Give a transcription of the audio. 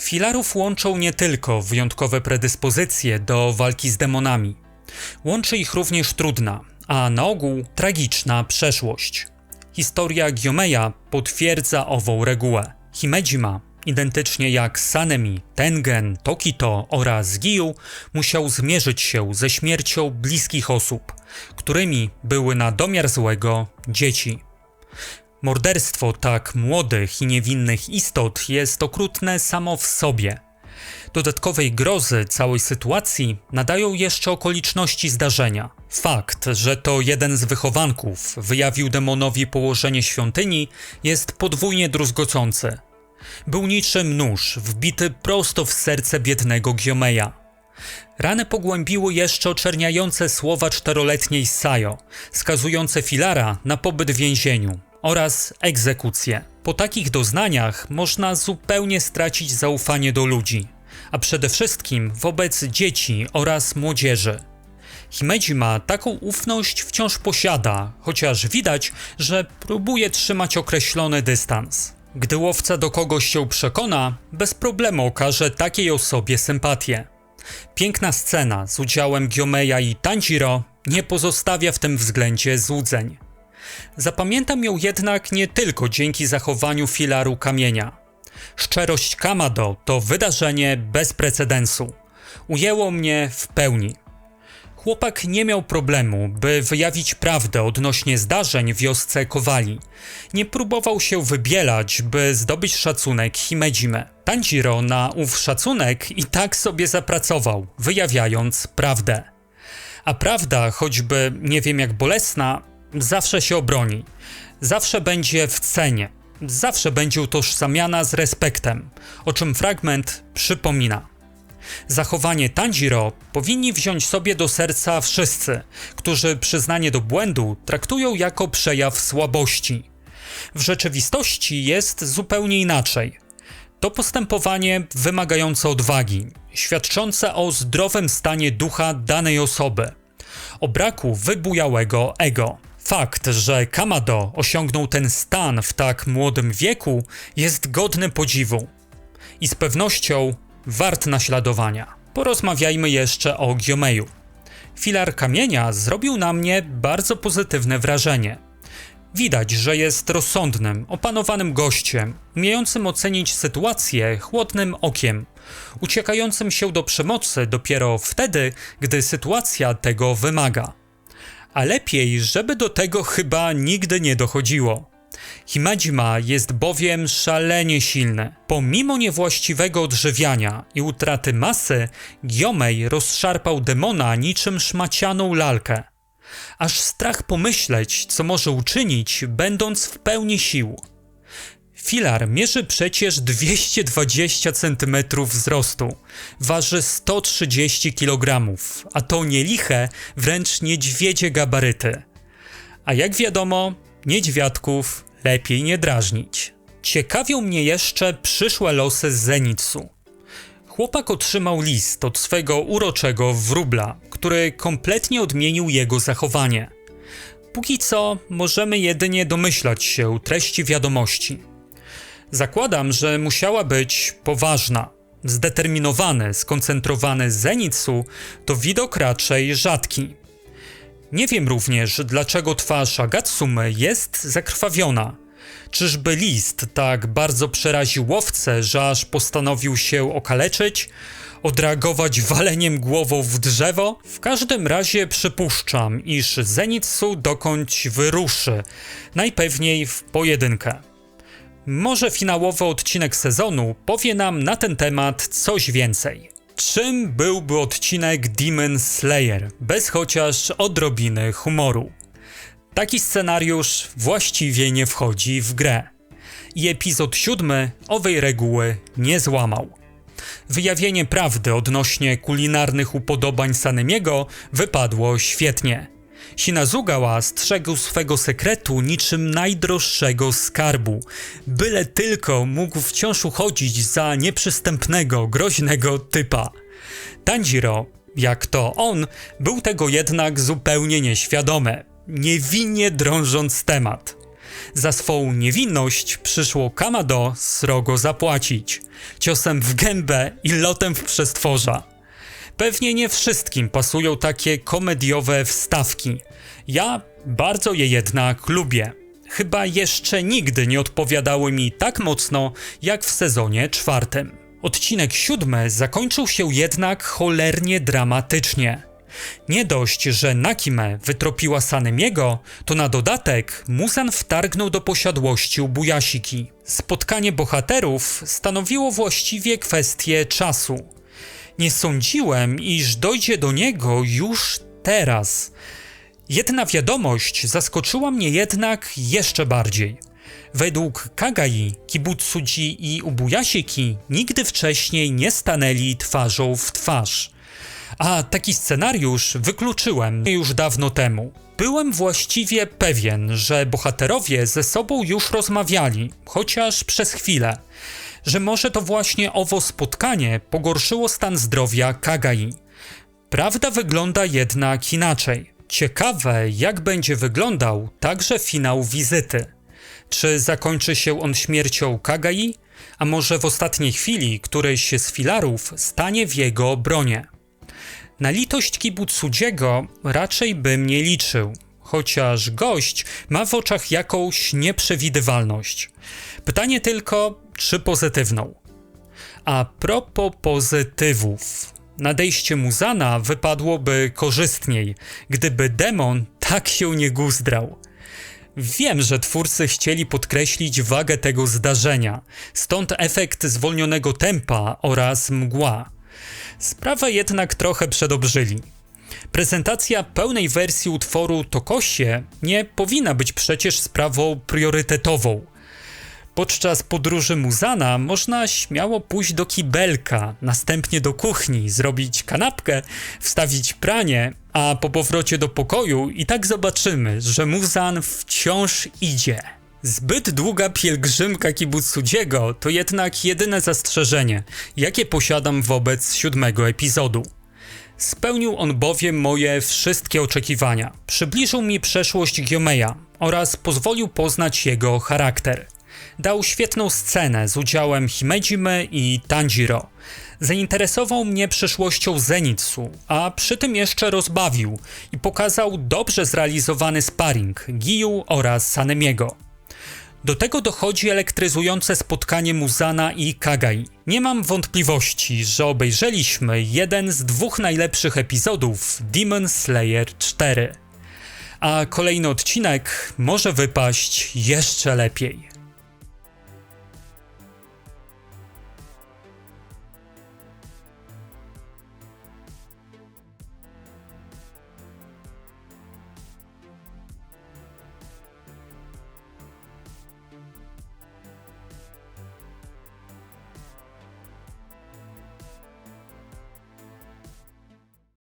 Filarów łączą nie tylko wyjątkowe predyspozycje do walki z demonami. Łączy ich również trudna, a na ogół tragiczna przeszłość. Historia Gyomeya potwierdza ową regułę. Himejima, identycznie jak Sanemi, Tengen, Tokito oraz Giyu, musiał zmierzyć się ze śmiercią bliskich osób, którymi były na domiar złego dzieci. Morderstwo tak młodych i niewinnych istot jest okrutne samo w sobie. Dodatkowej grozy całej sytuacji nadają jeszcze okoliczności zdarzenia. Fakt, że to jeden z wychowanków wyjawił demonowi położenie świątyni, jest podwójnie druzgocący. Był niczym nóż wbity prosto w serce biednego Giomeja. Rany pogłębiły jeszcze oczerniające słowa czteroletniej Sajo, skazujące Filara na pobyt w więzieniu oraz egzekucję. Po takich doznaniach można zupełnie stracić zaufanie do ludzi, a przede wszystkim wobec dzieci oraz młodzieży. Himejima taką ufność wciąż posiada, chociaż widać, że próbuje trzymać określony dystans. Gdy łowca do kogoś się przekona, bez problemu okaże takiej osobie sympatię. Piękna scena z udziałem Gyomeya i Tanjiro nie pozostawia w tym względzie złudzeń. Zapamiętam ją jednak nie tylko dzięki zachowaniu filaru kamienia. Szczerość Kamado to wydarzenie bez precedensu. Ujęło mnie w pełni. Chłopak nie miał problemu, by wyjawić prawdę odnośnie zdarzeń w wiosce Kowali. Nie próbował się wybielać, by zdobyć szacunek Himejime. Tanjiro na ów szacunek i tak sobie zapracował, wyjawiając prawdę. A prawda, choćby nie wiem jak bolesna, zawsze się obroni. Zawsze będzie w cenie. Zawsze będzie utożsamiana z respektem, o czym fragment przypomina. Zachowanie Tanjiro powinni wziąć sobie do serca wszyscy, którzy przyznanie do błędu traktują jako przejaw słabości. W rzeczywistości jest zupełnie inaczej. To postępowanie wymagające odwagi, świadczące o zdrowym stanie ducha danej osoby, o braku wybujałego ego. Fakt, że Kamado osiągnął ten stan w tak młodym wieku, jest godny podziwu i z pewnością wart naśladowania. Porozmawiajmy jeszcze o Giomeju. Filar kamienia zrobił na mnie bardzo pozytywne wrażenie. Widać, że jest rozsądnym, opanowanym gościem, umiejącym ocenić sytuację chłodnym okiem, uciekającym się do przemocy dopiero wtedy, gdy sytuacja tego wymaga. A lepiej, żeby do tego chyba nigdy nie dochodziło. Himajima jest bowiem szalenie silny. Pomimo niewłaściwego odżywiania i utraty masy, Giomej rozszarpał demona niczym szmacianą lalkę. Aż strach pomyśleć, co może uczynić, będąc w pełni sił. Filar mierzy przecież 220 cm wzrostu, waży 130 kg, a to nieliche, wręcz niedźwiedzie gabaryty. A jak wiadomo, niedźwiadków lepiej nie drażnić. Ciekawią mnie jeszcze przyszłe losy Zenitsu. Chłopak otrzymał list od swego uroczego wróbla, który kompletnie odmienił jego zachowanie. Póki co możemy jedynie domyślać się treści wiadomości. Zakładam, że musiała być poważna. Zdeterminowany, skoncentrowany Zenitsu to widok raczej rzadki. Nie wiem również, dlaczego twarz Agatsumy jest zakrwawiona. Czyżby list tak bardzo przeraził łowcę, że aż postanowił się okaleczyć? Odreagować waleniem głową w drzewo? W każdym razie przypuszczam, iż Zenitsu dokądś wyruszy, najpewniej w pojedynkę. Może finałowy odcinek sezonu powie nam na ten temat coś więcej. Czym byłby odcinek Demon Slayer bez chociaż odrobiny humoru? Taki scenariusz właściwie nie wchodzi w grę. I epizod siódmy owej reguły nie złamał. Wyjawienie prawdy odnośnie kulinarnych upodobań Sanemiego wypadło świetnie. Sinazugawa strzegł swego sekretu niczym najdroższego skarbu, byle tylko mógł wciąż uchodzić za nieprzystępnego, groźnego typa. Tanjiro, jak to on, był tego jednak zupełnie nieświadomy, niewinnie drążąc temat. Za swą niewinność przyszło Kamado srogo zapłacić. Ciosem w gębę i lotem w przestworza. Pewnie nie wszystkim pasują takie komediowe wstawki. Ja bardzo je jednak lubię. Chyba jeszcze nigdy nie odpowiadały mi tak mocno jak w sezonie czwartym. Odcinek siódmy zakończył się jednak cholernie dramatycznie. Nie dość, że Nakime wytropiła Sanemiego, to na dodatek Musan wtargnął do posiadłości Bujasiki. Spotkanie bohaterów stanowiło właściwie kwestię czasu. Nie sądziłem, iż dojdzie do niego już teraz. Jedna wiadomość zaskoczyła mnie jednak jeszcze bardziej. Według Kagai, Kibutsuji i Ubuyashiki nigdy wcześniej nie stanęli twarzą w twarz. A taki scenariusz wykluczyłem już dawno temu. Byłem właściwie pewien, że bohaterowie ze sobą już rozmawiali, chociaż przez chwilę. Że może to właśnie owo spotkanie pogorszyło stan zdrowia Kagai. Prawda wygląda jednak inaczej. Ciekawe, jak będzie wyglądał także finał wizyty. Czy zakończy się on śmiercią Kagai, a może w ostatniej chwili któryś z filarów stanie w jego obronie? Na litość Kibutsudziego raczej bym nie liczył, chociaż gość ma w oczach jakąś nieprzewidywalność. Pytanie tylko, czy pozytywną? A propos pozytywów. Nadejście Muzana wypadłoby korzystniej, gdyby demon tak się nie guzdrał. Wiem, że twórcy chcieli podkreślić wagę tego zdarzenia, stąd efekt zwolnionego tempa oraz mgła. Sprawę jednak trochę przedobrzyli. Prezentacja pełnej wersji utworu Tokosie nie powinna być przecież sprawą priorytetową. Podczas podróży Muzana można śmiało pójść do kibelka, następnie do kuchni, zrobić kanapkę, wstawić pranie, a po powrocie do pokoju i tak zobaczymy, że Muzan wciąż idzie. Zbyt długa pielgrzymka Kibutsudziego to jednak jedyne zastrzeżenie, jakie posiadam wobec siódmego epizodu. Spełnił on bowiem moje wszystkie oczekiwania. Przybliżył mi przeszłość Gyomeya oraz pozwolił poznać jego charakter. Dał świetną scenę z udziałem Himejimy i Tanjiro. Zainteresował mnie przyszłością Zenitsu, a przy tym jeszcze rozbawił i pokazał dobrze zrealizowany sparring Giyu oraz Sanemiego. Do tego dochodzi elektryzujące spotkanie Muzana i Kagai. Nie mam wątpliwości, że obejrzeliśmy jeden z dwóch najlepszych epizodów Demon Slayer 4. A kolejny odcinek może wypaść jeszcze lepiej.